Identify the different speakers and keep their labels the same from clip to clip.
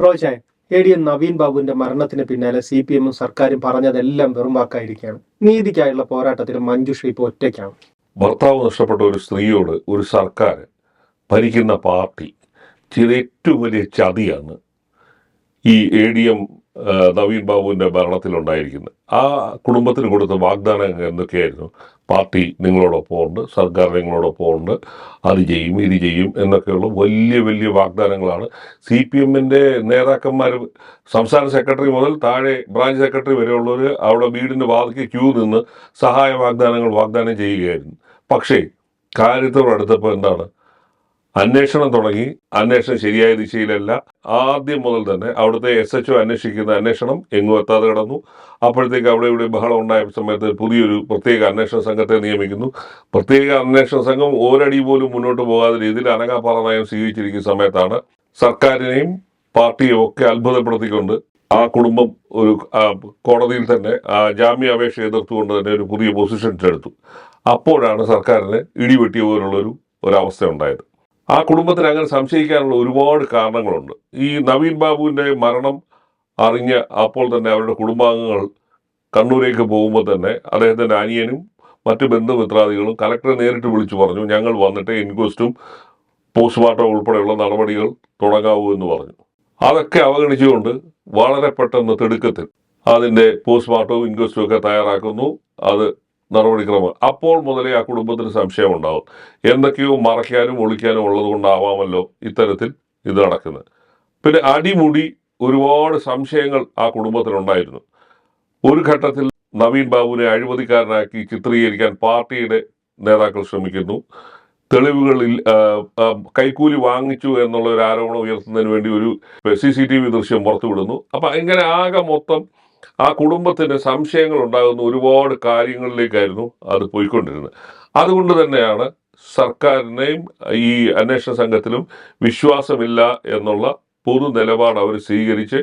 Speaker 1: റോജായ A D N Naveen ബാബുവിന്റെ മരണത്തിന് പിന്നാലെ സി പി എമ്മും സർക്കാരും പറഞ്ഞതെല്ലാം വെറും വാക്കായിരിക്കുകയാണ്. നീതിക്കായുള്ള പോരാട്ടത്തിൽ മഞ്ജുഷ ഇപ്പോൾ ഒറ്റയ്ക്കാണ്.
Speaker 2: ഭർത്താവ് നഷ്ടപ്പെട്ട ഒരു സ്ത്രീയോട് ഒരു സർക്കാർ ഭരിക്കുന്ന പാർട്ടി ചെയ്ത ഏറ്റവും വലിയ ചതിയാണ് ഈ എ ഡി എം നവീൻ ബാബുവിന്റെ ഭരണത്തിലുണ്ടായിരിക്കുന്നത് ആ കുടുംബത്തിന് കൊടുത്ത വാഗ്ദാനങ്ങൾ എന്തൊക്കെയായിരുന്നു? പാർട്ടി നിങ്ങളോടൊപ്പം ഉണ്ട് സർക്കാർ നിങ്ങളോടൊപ്പം ഉണ്ട് അത് ചെയ്യും ഇത് ചെയ്യും എന്നൊക്കെയുള്ള വലിയ വലിയ വാഗ്ദാനങ്ങളാണ്. സി പി എമ്മിന്റെ നേതാക്കന്മാർ സംസ്ഥാന സെക്രട്ടറി മുതൽ താഴെ ബ്രാഞ്ച് സെക്രട്ടറി വരെയുള്ളവർ അവിടെ വീടിന്റെ വാതിക്ക് ക്യൂ നിന്ന് സഹായ വാഗ്ദാനങ്ങൾ വാഗ്ദാനം ചെയ്യുകയായിരുന്നു. പക്ഷേ കാര്യത്തോട് അടുത്തപ്പോൾ എന്താണ്? അന്വേഷണം തുടങ്ങി. അന്വേഷണം ശരിയായ ദിശയിലല്ല. ആദ്യം മുതൽ തന്നെ അവിടുത്തെ എസ് എച്ച് അന്വേഷിക്കുന്ന അന്വേഷണം എങ്ങും എത്താതെ കിടന്നു. അപ്പോഴത്തേക്ക് അവിടെ ഇവിടെ ബഹളം ഉണ്ടായ സമയത്ത് പുതിയൊരു പ്രത്യേക അന്വേഷണ സംഘത്തെ നിയമിക്കുന്നു. പ്രത്യേക അന്വേഷണ സംഘം ഒരടി പോലും മുന്നോട്ട് പോകാത്ത രീതിയിൽ അനങ്ങാപ്പാറ നയം സ്വീകരിച്ചിരിക്കുന്ന സമയത്താണ് സർക്കാരിനെയും പാർട്ടിയും ഒക്കെ അത്ഭുതപ്പെടുത്തിക്കൊണ്ട് ആ കുടുംബം ഒരു കോടതിയിൽ തന്നെ ആ ജാമ്യ അപേക്ഷ എതിർത്തുകൊണ്ട് തന്നെ ഒരു പുതിയ പൊസിഷൻ എടുത്തു അപ്പോഴാണ് സർക്കാരിന് ഇടിവെട്ടിയ പോലുള്ളൊരു ഒരവസ്ഥ ഉണ്ടായത്. ആ കുടുംബത്തിന് അങ്ങനെ സംശയിക്കാനുള്ള ഒരുപാട് കാരണങ്ങളുണ്ട്. ഈ നവീൻ ബാബുവിന്റെ മരണം അറിഞ്ഞ് അപ്പോൾ തന്നെ അവരുടെ കുടുംബാംഗങ്ങൾ കണ്ണൂരേക്ക് പോകുമ്പോൾ തന്നെ അദ്ദേഹത്തിന്റെ അനിയനും മറ്റ് ബന്ധുമിത്രാദികളും കലക്ടറെ നേരിട്ട് വിളിച്ചു പറഞ്ഞു ഞങ്ങൾ വന്നിട്ട് ഇൻക്വസ്റ്റും പോസ്റ്റ്മോർട്ടം ഉൾപ്പെടെയുള്ള നടപടികൾ തുടങ്ങാവൂ എന്ന് പറഞ്ഞു. അതൊക്കെ അവഗണിച്ചുകൊണ്ട് വളരെ പെട്ടെന്ന് തിടുക്കത്തിൽ അതിന്റെ പോസ്റ്റ്മോർട്ടവും ഇൻക്വസ്റ്റും ഒക്കെ തയ്യാറാക്കുന്നു. അത് നടപടിക്രമം. അപ്പോൾ മുതലേ ആ കുടുംബത്തിന് സംശയമുണ്ടാവും. എന്തൊക്കെയോ മറയ്ക്കാനും ഒളിക്കാനും ഉള്ളത് കൊണ്ടാവാമല്ലോ ഇത്തരത്തിൽ ഇത് നടക്കുന്നത്. പിന്നെ അടിമുടി ഒരുപാട് സംശയങ്ങൾ ആ കുടുംബത്തിനുണ്ടായിരുന്നു ഒരു ഘട്ടത്തിൽ നവീൻ ബാബുവിനെ അഴിമതിക്കാരനാക്കി ചിത്രീകരിക്കാൻ പാർട്ടിയുടെ നേതാക്കൾ ശ്രമിക്കുന്നു. തെളിവുകളിൽ കൈക്കൂലി വാങ്ങിച്ചു എന്നുള്ള ഒരു ആരോപണം ഉയർത്തുന്നതിന് വേണ്ടി ഒരു സി സി ടി വി ദൃശ്യം പുറത്തുവിടുന്നു. അപ്പം ഇങ്ങനെ ആകെ മൊത്തം ആ കുടുംബത്തിന് സംശയങ്ങൾ ഉണ്ടാകുന്ന ഒരുപാട് കാര്യങ്ങളിലേക്കായിരുന്നു അത് പോയിക്കൊണ്ടിരുന്നത്. അതുകൊണ്ട് തന്നെയാണ് സർക്കാരിനെയും ഈ അന്വേഷണ സംഘത്തിലും വിശ്വാസമില്ല എന്നുള്ള പൊതു നിലപാട് അവർ സ്വീകരിച്ച്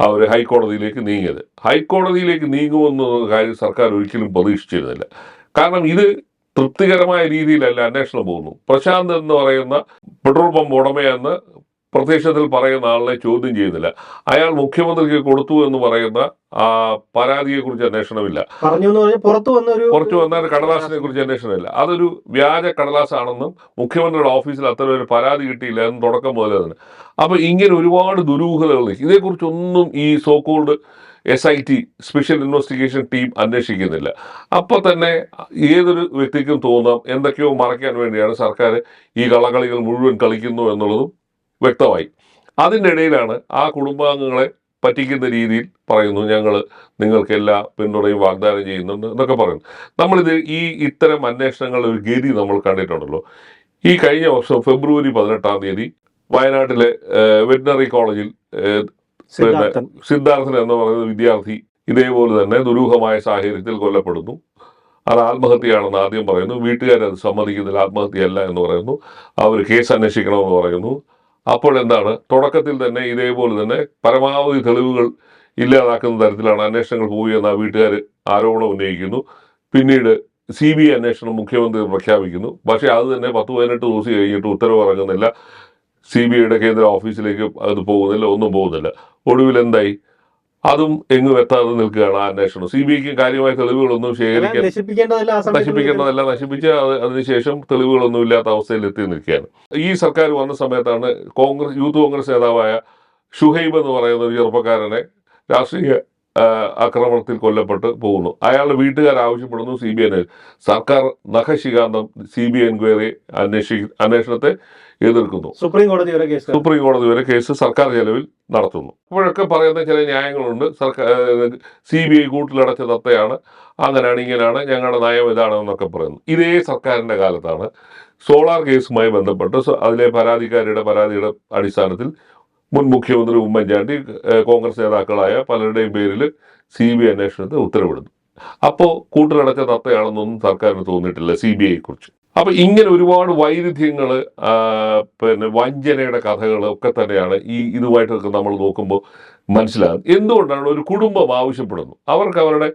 Speaker 2: അവർ ഹൈക്കോടതിയിലേക്ക് നീങ്ങിയത്. ഹൈക്കോടതിയിലേക്ക് നീങ്ങുമെന്ന കാര്യം സർക്കാർ ഒരിക്കലും പ്രതീക്ഷിച്ചിരുന്നില്ല. കാരണം ഇത് തൃപ്തികരമായ രീതിയിലല്ല അന്വേഷണം പോകുന്നു പ്രശാന്ത് എന്ന് പറയുന്ന പെട്രോൾ പമ്പ് ഉടമയെന്ന് പ്രത്യക്ഷത്തിൽ പറയുന്ന ആളിനെ ചോദ്യം ചെയ്യുന്നില്ല. അയാൾ മുഖ്യമന്ത്രിക്ക് കൊടുത്തു എന്ന് പറയുന്ന ആ
Speaker 1: പരാതിയെ കുറിച്ച് അന്വേഷണമില്ല. പുറത്തു വന്ന ഒരു
Speaker 2: കടലാസിനെ കുറിച്ച് അന്വേഷണമില്ല. അതൊരു വ്യാജ കടലാസാണെന്നും മുഖ്യമന്ത്രിയുടെ ഓഫീസിൽ അത്തരം ഒരു പരാതി കിട്ടിയില്ല എന്ന് തുടക്കം മുതലേ തന്നെ. അപ്പൊ ഇങ്ങനെ ഒരുപാട് ദുരൂഹതകൾ ഇതേക്കുറിച്ചൊന്നും ഈ so called S I T special investigation team അന്വേഷിക്കുന്നില്ല. അപ്പൊ തന്നെ ഏതൊരു വ്യക്തിക്കും തോന്നാം എന്തൊക്കെയോ മറയ്ക്കാൻ വേണ്ടിയാണ് സർക്കാർ ഈ കളകളികൾ മുഴുവൻ കളിക്കുന്നു എന്നുള്ളതും വ്യക്തമായി. അതിന്റെ ഇടയിലാണ് ആ കുടുംബാംഗങ്ങളെ പറ്റിക്കുന്ന രീതിയിൽ പറയുന്നു. ഞങ്ങൾ നിങ്ങൾക്ക് എല്ലാ പിന്തുണയും വാഗ്ദാനം ചെയ്യുന്നുണ്ട് എന്നൊക്കെ പറയുന്നു. നമ്മളിത് ഈ ഇത്തരം അന്വേഷണങ്ങളുടെ ഒരു ഗതി നമ്മൾ കണ്ടിട്ടുണ്ടല്ലോ. ഈ കഴിഞ്ഞ വർഷം ഫെബ്രുവരി പതിനെട്ടാം തീയതി വയനാട്ടിലെ വെറ്റിനറി കോളേജിൽ
Speaker 1: സിദ്ധാർത്ഥൻ.
Speaker 2: സിദ്ധാർത്ഥൻ എന്ന് പറയുന്ന വിദ്യാർത്ഥി ഇതേപോലെ തന്നെ ദുരൂഹമായ സാഹചര്യത്തിൽ കൊല്ലപ്പെടുന്നു. അത് ആത്മഹത്യയാണെന്ന് ആദ്യം പറയുന്നു. വീട്ടുകാരത് സമ്മതിക്കുന്നില്ല. ആത്മഹത്യയല്ല എന്ന് പറയുന്നു. അവർ കേസ് അന്വേഷിക്കണമെന്ന് പറയുന്നു. അപ്പോൾ എന്താണ്? തുടക്കത്തിൽ തന്നെ ഇതേപോലെ തന്നെ പരമാവധി തെളിവുകൾ ഇല്ലാതാക്കുന്ന തരത്തിലാണ് അന്വേഷണങ്ങൾ പോയി എന്ന് ആ വീട്ടുകാർ ആരോപണം ഉന്നയിക്കുന്നു. പിന്നീട് സി ബി ഐ അന്വേഷണം മുഖ്യമന്ത്രി പ്രഖ്യാപിക്കുന്നു. പക്ഷേ അത് തന്നെ പത്ത് പതിനെട്ട് ദിവസം കഴിഞ്ഞിട്ട് ഉത്തരവ് ഇറങ്ങുന്നില്ല. സി ബി ഐയുടെ കേന്ദ്ര ഓഫീസിലേക്ക് അത് പോകുന്നില്ല ഒന്നും പോകുന്നില്ല. ഒടുവിൽ എന്തായി? അതും എങ്ങും എത്താതെ നിൽക്കുകയാണ് ആ അന്വേഷണം. സി ബി ഐക്ക് കാര്യമായ തെളിവുകളൊന്നും ശേഖരിക്കാൻ
Speaker 1: നശിപ്പിക്കേണ്ടതല്ല
Speaker 2: നശിപ്പിച്ച് അത് അതിനുശേഷം തെളിവുകളൊന്നും ഇല്ലാത്ത അവസ്ഥയിൽ എത്തി നിൽക്കുകയാണ്. ഈ സർക്കാർ വന്ന സമയത്താണ് കോൺഗ്രസ് യൂത്ത് കോൺഗ്രസ് നേതാവായ ഷുഹൈബ് എന്ന് പറയുന്ന ഒരു ചെറുപ്പക്കാരനെ രാഷ്ട്രീയ ആക്രമണത്തിൽ കൊല്ലപ്പെട്ട് പോകുന്നു. അയാളുടെ വീട്ടുകാർ ആവശ്യപ്പെടുന്നു സി ബി ഐ സർക്കാർ നഖശികാന്തം സി ബി ഐ എൻക്വയറി അന്വേഷി അന്വേഷണത്തെ എതിർക്കുന്നു.
Speaker 1: സുപ്രീം കോടതി വരെ കേസ്
Speaker 2: സുപ്രീം കോടതി വരെ കേസ് സർക്കാർ ചെലവിൽ നടത്തുന്നു. ഇപ്പോഴൊക്കെ പറയുന്ന ചില ന്യായങ്ങളുണ്ട്. സർക്കാർ സി ബി ഐ കൂട്ടിലടച്ച തത്തയാണ്. അങ്ങനെയാണ് ഇങ്ങനെയാണ് ഞങ്ങളുടെ നയം ഇതാണെന്നൊക്കെ പറയുന്നു. ഇതേ സർക്കാരിന്റെ കാലത്താണ് സോളാർ കേസുമായി ബന്ധപ്പെട്ട് അതിലെ പരാതിക്കാരുടെ പരാതിയുടെ അടിസ്ഥാനത്തിൽ മുൻ മുഖ്യമന്ത്രി ഉമ്മൻചാണ്ടി കോൺഗ്രസ് നേതാക്കളായ പലരുടെയും പേരിൽ സി ബി ഐ അന്വേഷണത്തിന് ഉത്തരവിടുന്നു. അപ്പോൾ കൂട്ടിലടച്ച തത്തയാണെന്നൊന്നും സർക്കാരിന് തോന്നിയിട്ടില്ല സി ബി ഐയെ കുറിച്ച് അപ്പൊ ഇങ്ങനെ ഒരുപാട് വൈരുദ്ധ്യങ്ങൾ പിന്നെ വഞ്ചനയുടെ കഥകൾ ഒക്കെ തന്നെയാണ് ഈ ഇതുമായിട്ടൊക്കെ നമ്മൾ നോക്കുമ്പോൾ മനസ്സിലാകും എന്തുകൊണ്ടാണ് ഒരു കുടുംബം ആവശ്യപ്പെടുന്നു? അവർക്ക് അവരുടെ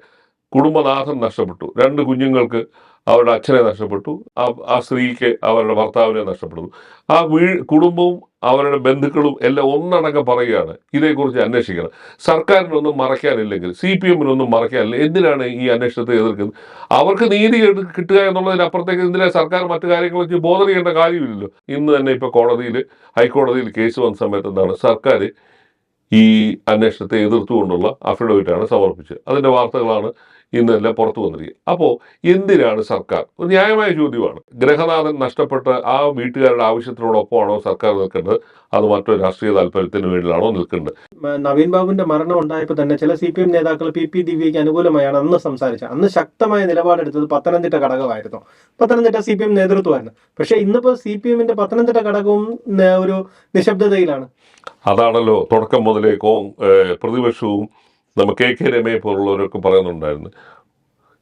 Speaker 2: കുടുംബനാഥൻ നഷ്ടപ്പെട്ടു. രണ്ട് കുഞ്ഞുങ്ങൾക്ക് അവരുടെ അച്ഛനെ നഷ്ടപ്പെട്ടു. ആ ആ സ്ത്രീക്ക് അവരുടെ ഭർത്താവിനെ നഷ്ടപ്പെടുന്നു. ആ വീ കുടുംബവും അവരുടെ ബന്ധുക്കളും എല്ലാം ഒന്നടങ്കം പറയുകയാണ് ഇതേക്കുറിച്ച് അന്വേഷിക്കണം. സർക്കാരിനൊന്നും മറയ്ക്കാനില്ലെങ്കിൽ സി പി എമ്മിനൊന്നും മറയ്ക്കാനില്ല എന്തിനാണ് ഈ അന്വേഷണത്തെ എതിർക്കുന്നത്? അവർക്ക് നീതി കിട്ടുക എന്നുള്ളതിനപ്പുറത്തേക്ക് ഇതിലെ സർക്കാർ മറ്റു കാര്യങ്ങളൊക്കെ വെച്ച് ബോധ ചെയ്യേണ്ട കാര്യമില്ലല്ലോ? ഇന്ന് തന്നെ ഇപ്പോൾ കോടതിയിൽ ഹൈക്കോടതിയിൽ കേസ് വന്ന സമയത്ത് എന്താണ് സർക്കാർ ഈ അന്വേഷണത്തെ എതിർത്തുകൊണ്ടുള്ള അഫിഡവിറ്റാണ് സമർപ്പിച്ചത്. അതിന്റെ വാർത്തകളാണ് ഇന്നെല്ലാം പുറത്തു വന്നിരിക്കുക അപ്പോൾ എന്തിനാണ് സർക്കാർ? ഒരു ന്യായമായ ചോദ്യമാണ്. ഗ്രഹനാഥൻ നഷ്ടപ്പെട്ട ആ വീട്ടുകാരുടെ ആവശ്യത്തിനോടൊപ്പമാണോ സർക്കാർ നിൽക്കേണ്ടത്? അത് മറ്റൊരു രാഷ്ട്രീയ താല്പര്യത്തിന് വേണ്ടിയാണോ നിൽക്കേണ്ടത്?
Speaker 1: നവീൻ ബാബുവിന്റെ മരണം ഉണ്ടായപ്പോൾ തന്നെ ചില സി പി എം നേതാക്കൾ പി പി ദിവ്യയ്ക്ക് അനുകൂലമായാണ് അന്ന് സംസാരിച്ചത്. അന്ന് ശക്തമായ നിലപാടെടുത്തത് പത്തനംതിട്ട ഘടകമായിരുന്നു പത്തനംതിട്ട സി പി എം നേതൃത്വമായിരുന്നു. പക്ഷേ ഇന്നിപ്പോൾ സി പി എമ്മിന്റെ പത്തനംതിട്ട ഘടകവും ഒരു നിശബ്ദതയിലാണ്.
Speaker 2: അതാണല്ലോ തുടക്കം മുതലേ പ്രതിപക്ഷവും നമ്മ കെ കെ രമയെ പോലുള്ളവരൊക്കെ പറയുന്നുണ്ടായിരുന്നു.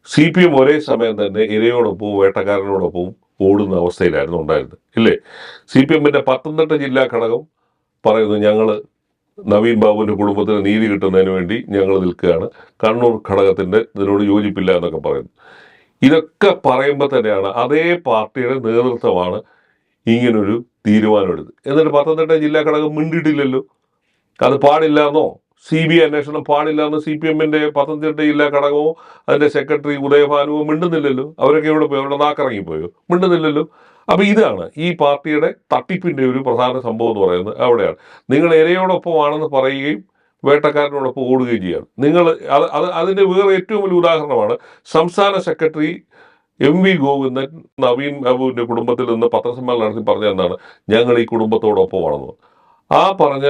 Speaker 2: സി പി എം ഒരേ സമയം തന്നെ ഇരയോടൊപ്പവും വേട്ടക്കാരനോടൊപ്പവും ഓടുന്ന അവസ്ഥയിലായിരുന്നു ഉണ്ടായിരുന്നത്. ഇല്ലേ? സി പി എമ്മിന്റെ പത്തനംതിട്ട ജില്ലാ ഘടകം പറയുന്നു ഞങ്ങൾ നവീൻ ബാബുവിന്റെ കുടുംബത്തിന് നീതി കിട്ടുന്നതിന് വേണ്ടി ഞങ്ങൾ നിൽക്കുകയാണ്. കണ്ണൂർ ഘടകത്തിന്റെ ഇതിനോട് യോജിപ്പില്ല എന്നൊക്കെ പറയുന്നു. ഇതൊക്കെ പറയുമ്പോൾ തന്നെയാണ് അതേ പാർട്ടിയുടെ നേതൃത്വമാണ് ഇങ്ങനൊരു തീരുമാനമെടുത്ത് എന്നിട്ട് പത്തനംതിട്ട ജില്ലാ ഘടകം മിണ്ടിയിട്ടില്ലല്ലോ? അത് പാടില്ല എന്നോ സി ബി ഐ അന്വേഷണം പാടില്ല എന്ന് സി പി എമ്മിന്റെ പത്തനംതിട്ട ജില്ലാ ഘടകവും അതിന്റെ സെക്രട്ടറി ഉദയഭാനുവോ മിണ്ടുന്നില്ലല്ലോ. അവരൊക്കെ എവിടെ പോയി? അവിടെ നാക്കിറങ്ങിപ്പോയോ മിണ്ടുന്നില്ലല്ലോ. അപ്പൊ ഇതാണ് ഈ പാർട്ടിയുടെ തട്ടിപ്പിന്റെ ഒരു പ്രധാന സംഭവം എന്ന് പറയുന്നത് അവിടെയാണ്. നിങ്ങൾ ഇരയോടൊപ്പമാണെന്ന് പറയുകയും വേട്ടക്കാരനോടൊപ്പം ഓടുകയും ചെയ്യാണ്. നിങ്ങൾ അത് അത് അതിന്റെ വേറെ ഏറ്റവും വലിയ ഉദാഹരണമാണ്. സംസ്ഥാന secretary M V Govindan Naveen ബാബുവിന്റെ കുടുംബത്തിൽ നിന്ന് പത്രസമ്മേളനം നടത്തി പറഞ്ഞ ഞങ്ങൾ ഈ കുടുംബത്തോടൊപ്പമാണെന്ന്. ആ പറഞ്ഞ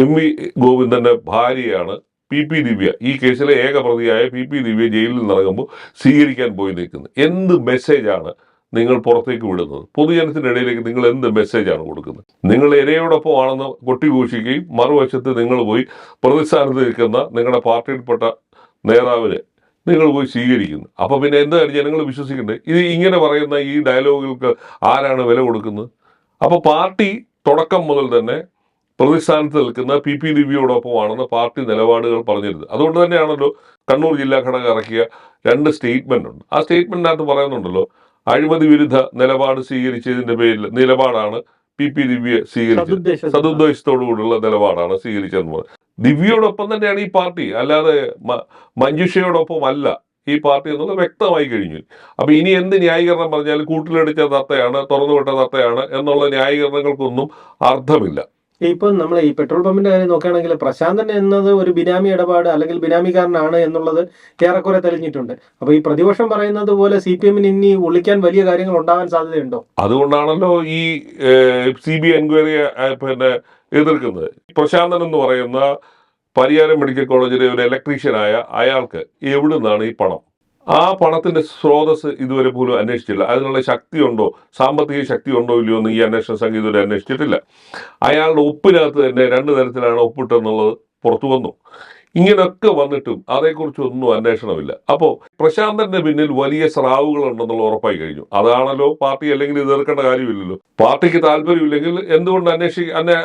Speaker 2: എം വി ഗോവിന്ദന്റെ ഭാര്യയാണ് പി പി ദിവ്യ. ഈ കേസിലെ ഏക പ്രതിയായ പി പി ദിവ്യ ജയിലിൽ നിറങ്ങുമ്പോൾ സ്വീകരിക്കാൻ പോയി നിൽക്കുന്നത് എന്ത് മെസ്സേജാണ് നിങ്ങൾ പുറത്തേക്ക് വിടുന്നത്? പൊതുജനത്തിന്റെ ഇടയിലേക്ക് നിങ്ങൾ എന്ത് മെസ്സേജാണ് കൊടുക്കുന്നത്? നിങ്ങൾ ഇരയോടൊപ്പമാണെന്ന് കൊട്ടിഘോഷിക്കുകയും മറുവശത്ത് നിങ്ങൾ പോയി പ്രതിസ്ഥാനത്ത് നിൽക്കുന്ന നിങ്ങളുടെ പാർട്ടിയിൽപ്പെട്ട നേതാവിനെ നിങ്ങൾ പോയി സ്വീകരിക്കുന്നു. അപ്പോൾ പിന്നെ എന്താണ് ജനങ്ങൾ വിശ്വസിക്കേണ്ടത് ഇത് ഇങ്ങനെ പറയുന്ന ഈ ഡയലോഗുകൾക്ക് ആരാണ് വില കൊടുക്കുന്നത്? അപ്പോൾ പാർട്ടി തുടക്കം മുതൽ തന്നെ പ്രതിസ്ഥാനത്ത് നിൽക്കുന്ന പി പി ഡിബിയോടൊപ്പമാണെന്ന് പാർട്ടി നിലപാടുകൾ പറഞ്ഞിരുന്നത്. അതുകൊണ്ട് തന്നെയാണല്ലോ കണ്ണൂർ ജില്ലാ ഘടകം ഇറക്കിയ രണ്ട് സ്റ്റേറ്റ്മെന്റ് ഉണ്ട്. ആ സ്റ്റേറ്റ്മെന്റിനകത്ത് പറയുന്നുണ്ടല്ലോ അഴിമതി വിരുദ്ധ നിലപാട് സ്വീകരിച്ചതിന്റെ പേരിൽ നിലപാടാണ് പി പി ദിവ്യ സ്വീകരിച്ചത്.
Speaker 1: സതുദ്ദേശ
Speaker 2: സതുദ്ദേശത്തോടുകൂടിയുള്ള നിലപാടാണ് സ്വീകരിച്ചതെന്ന് പറയുന്നത്. ദിവ്യയോടൊപ്പം തന്നെയാണ് ഈ പാർട്ടി അല്ലാതെ മഞ്ജുഷയോടൊപ്പം അല്ല ഈ പാർട്ടി എന്നുള്ളത് വ്യക്തമായി കഴിഞ്ഞു. അപ്പൊ ഇനി എന്ത് ന്യായീകരണം പറഞ്ഞാലും കൂട്ടിലടിച്ച തത്തയാണ് തുറന്നുവിട്ട തത്തയാണ് എന്നുള്ള ന്യായീകരണങ്ങൾക്കൊന്നും അർത്ഥമില്ല.
Speaker 1: ഇപ്പൊ നമ്മൾ ഈ പെട്രോൾ പമ്പിന്റെ കാര്യം നോക്കുകയാണെങ്കിൽ പ്രശാന്തൻ എന്നത് ഒരു ബിനാമി ഇടപാട് അല്ലെങ്കിൽ ബിനാമിക്കാരനാണ് എന്നുള്ളത് ഏറെക്കുറെ തെളിഞ്ഞിട്ടുണ്ട്. അപ്പൊ ഈ പ്രതിപക്ഷം പറയുന്നത് പോലെ സി പി എമ്മിന് ഇനി ഒളിക്കാൻ വലിയ കാര്യങ്ങൾ ഉണ്ടാവാൻ സാധ്യതയുണ്ടോ?
Speaker 2: അതുകൊണ്ടാണല്ലോ ഈ സി ബി എൻക്വയറി പിന്നെ എതിർക്കുന്നത്. പ്രശാന്തൻ എന്ന് പറയുന്ന പരിയാരം മെഡിക്കൽ കോളേജിലെ ഒരു ഇലക്ട്രീഷ്യനായ അയാൾക്ക് എവിടുന്നാണ് ഈ പണം? ആ പണത്തിന്റെ സ്രോതസ് ഇതുവരെ പോലും അന്വേഷിച്ചില്ല. അതിനുള്ള ശക്തിയുണ്ടോ? സാമ്പത്തിക ശക്തി ഉണ്ടോ ഇല്ലയോ എന്ന് ഈ അന്വേഷണ സംഘം ഇതുവരെ അന്വേഷിച്ചിട്ടില്ല. അയാളുടെ ഒപ്പിനകത്ത് തന്നെ രണ്ട് തരത്തിലാണ് ഒപ്പിട്ടെന്നുള്ളത് പുറത്തു വന്നു. ഇങ്ങനെയൊക്കെ വന്നിട്ടും അതേക്കുറിച്ചൊന്നും അന്വേഷണമില്ല. അപ്പോൾ പ്രശാന്തന്റെ പിന്നിൽ വലിയ സ്രാവുകൾ ഉണ്ടെന്നുള്ള ഉറപ്പായി കഴിഞ്ഞു. അതാണല്ലോ പാർട്ടി അല്ലെങ്കിൽ എതിർക്കേണ്ട കാര്യമില്ലല്ലോ. പാർട്ടിക്ക് താല്പര്യമില്ലെങ്കിൽ എന്തുകൊണ്ട് അന്വേഷി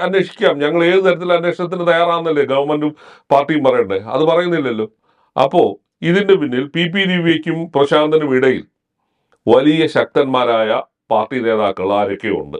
Speaker 2: അന്വേഷിക്കാം? ഞങ്ങൾ ഏത് തരത്തിൽ അന്വേഷണത്തിന് തയ്യാറാണെന്നല്ലേ ഗവൺമെന്റും പാർട്ടിയും പറയണ്ടേ? അത് പറയുന്നില്ലല്ലോ. അപ്പോൾ ഇതിന്റെ പിന്നിൽ പി പി ദിവ്യയ്ക്കും പ്രശാന്തനും ഇടയിൽ വലിയ ശക്തന്മാരായ പാർട്ടി നേതാക്കൾ ആരൊക്കെയുണ്ട്.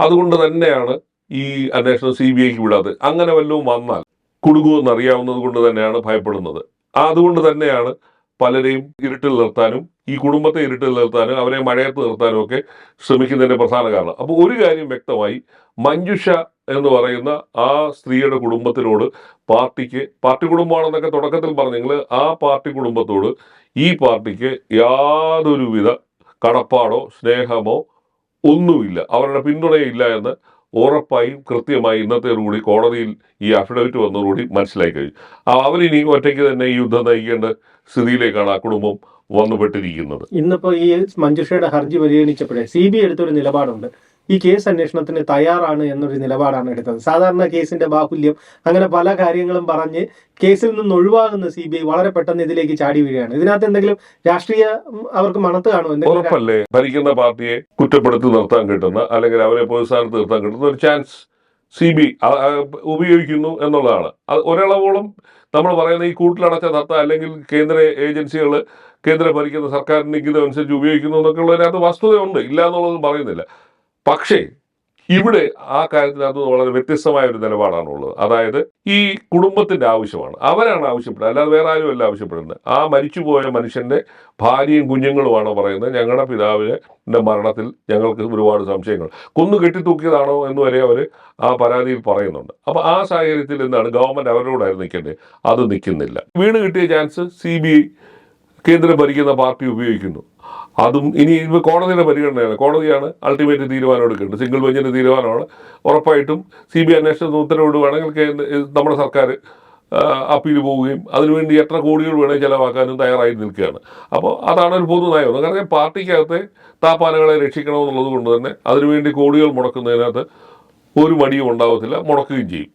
Speaker 2: അതുകൊണ്ട് തന്നെയാണ് ഈ അന്വേഷണം സി ബി ഐക്ക് വിടാതെ അങ്ങനെ വല്ലതും വന്നാൽ കുടുങ്ങുമെന്ന് അറിയാവുന്നത് കൊണ്ട് തന്നെയാണ് ഭയപ്പെടുന്നത്. അതുകൊണ്ട് തന്നെയാണ് പലരെയും ഇരുട്ടിൽ നിർത്താനും ഈ കുടുംബത്തെ ഇരുട്ടിൽ നിർത്താനും അവരെ മഴയത്ത് നിർത്താനും ഒക്കെ ശ്രമിക്കുന്നതിന്റെ പ്രധാന കാരണം. അപ്പോൾ ഒരു കാര്യം വ്യക്തമായി മഞ്ജുഷ എന്ന് പറയുന്ന ആ സ്ത്രീയുടെ കുടുംബത്തിനോട് പാർട്ടിക്ക് പാർട്ടി കുടുംബമാണെന്നൊക്കെ തുടക്കത്തിൽ പറഞ്ഞെങ്കിൽ ആ പാർട്ടി കുടുംബത്തോട് ഈ പാർട്ടിക്ക് യാതൊരുവിധ കടപ്പാടോ സ്നേഹമോ ഒന്നുമില്ല. അവരുടെ പിന്തുണയില്ല എന്ന് ഉറപ്പായും കൃത്യമായി ഇന്നത്തോടുകൂടി കോടതിയിൽ ഈ അഫിഡവിറ്റ് വന്നതോടുകൂടി മനസ്സിലായി കഴിഞ്ഞു. അവരിനി ഒറ്റയ്ക്ക് തന്നെ ഈ യുദ്ധം നയിക്കേണ്ട സ്ഥിതിയിലേക്കാണ് ആ കുടുംബം വന്നുപെട്ടിരിക്കുന്നത്.
Speaker 1: ഇന്നിപ്പോ ഈ മഞ്ജുഷയുടെ ഹർജി പരിഗണിച്ചപ്പോഴേ സി ബി എടുത്തൊരു നിലപാടുണ്ട്. ഈ കേസ് അന്വേഷണത്തിന് തയ്യാറാണ് എന്നൊരു നിലപാടാണ് എടുത്തത്. സാധാരണ കേസിന്റെ ബാഹുല്യം അങ്ങനെ പല കാര്യങ്ങളും പറഞ്ഞ് കേസിൽ നിന്ന് ഒഴിവാകുന്ന സി ബി ഐ വളരെ പെട്ടെന്ന് ഇതിലേക്ക് ചാടി വീഴുകയാണ്. ഇതിനകത്ത് എന്തെങ്കിലും രാഷ്ട്രീയ അവർക്ക് മണത്ത്
Speaker 2: ഉറപ്പല്ലേ? ഭരിക്കുന്ന പാർട്ടിയെ കുറ്റപ്പെടുത്തി നിർത്താൻ കിട്ടുന്ന അല്ലെങ്കിൽ അവരെ പൊതുസ്ഥാനത്ത് നിർത്താൻ കിട്ടുന്ന ഒരു ചാൻസ് സി ബി ഉപയോഗിക്കുന്നു എന്നുള്ളതാണ്. അത് ഒരളവോളം നമ്മൾ പറയുന്ന ഈ കൂട്ടിലടച്ച തത്ത അല്ലെങ്കിൽ കേന്ദ്ര ഏജൻസികൾ കേന്ദ്ര ഭരിക്കുന്ന സർക്കാരിന്റെ ഇംഗിതം അനുസരിച്ച് ഉപയോഗിക്കുന്നു എന്നൊക്കെ ഉള്ളതിനകത്ത് വസ്തുതയുണ്ട്. ഇല്ല എന്നുള്ളത് പറയുന്നില്ല. പക്ഷേ ഇവിടെ ആ കാര്യത്തിനകത്ത് വളരെ വ്യത്യസ്തമായ ഒരു നിലപാടാണുള്ളത്. അതായത് ഈ കുടുംബത്തിന്റെ ആവശ്യമാണ്. അവരാണ് ആവശ്യപ്പെടുന്നത്. അല്ലാതെ വേറെ ആരും അല്ല ആവശ്യപ്പെടുന്നത്. ആ മരിച്ചുപോയ മനുഷ്യന്റെ ഭാര്യയും കുഞ്ഞുങ്ങളുമാണ് പറയുന്നത്. ഞങ്ങളുടെ പിതാവിന്റെ മരണത്തിൽ ഞങ്ങൾക്ക് ഒരുപാട് സംശയങ്ങൾ. കൊന്നു കെട്ടിത്തൂക്കിയതാണോ എന്ന് വരെ അവർ ആ പരാതിയിൽ പറയുന്നുണ്ട്. അപ്പൊ ആ സാഹചര്യത്തിൽ എന്താണ്? ഗവൺമെന്റ് അവരോടായിരുന്നു നിൽക്കേണ്ടത്. അത് നിൽക്കുന്നില്ല. വീണ് കിട്ടിയ ചാൻസ് സി ബി കേന്ദ്രം ഭരിക്കുന്ന പാർട്ടി ഉപയോഗിക്കുന്നു. അതും ഇനി കോടതിയുടെ പരിഗണനയാണ്. കോടതിയാണ് അൾട്ടിമേറ്റ് തീരുമാനം എടുക്കേണ്ടത്. സിംഗിൾ ബെഞ്ചിന്റെ തീരുമാനമാണ്. ഉറപ്പായിട്ടും സി ബി ഐ അന്വേഷണത്തിന് ഉത്തരവിടുവാണെങ്കിൽ നമ്മുടെ സർക്കാർ അപ്പീൽ പോവുകയും അതിനുവേണ്ടി എത്ര കോടികൾ വേണേൽ ചിലവാക്കാനും തയ്യാറായി നിൽക്കുകയാണ്. അപ്പോൾ അതാണ് ഒരു പൊതു നയം. കാരണം പാർട്ടിക്കകത്തെ താപ്പാനകളെ രക്ഷിക്കണമെന്നുള്ളത് കൊണ്ട് തന്നെ അതിനുവേണ്ടി കോടികൾ മുടക്കുന്നതിനകത്ത് ഒരു മടിയും ഉണ്ടാവത്തില്ല. മുടക്കുകയും ചെയ്യും.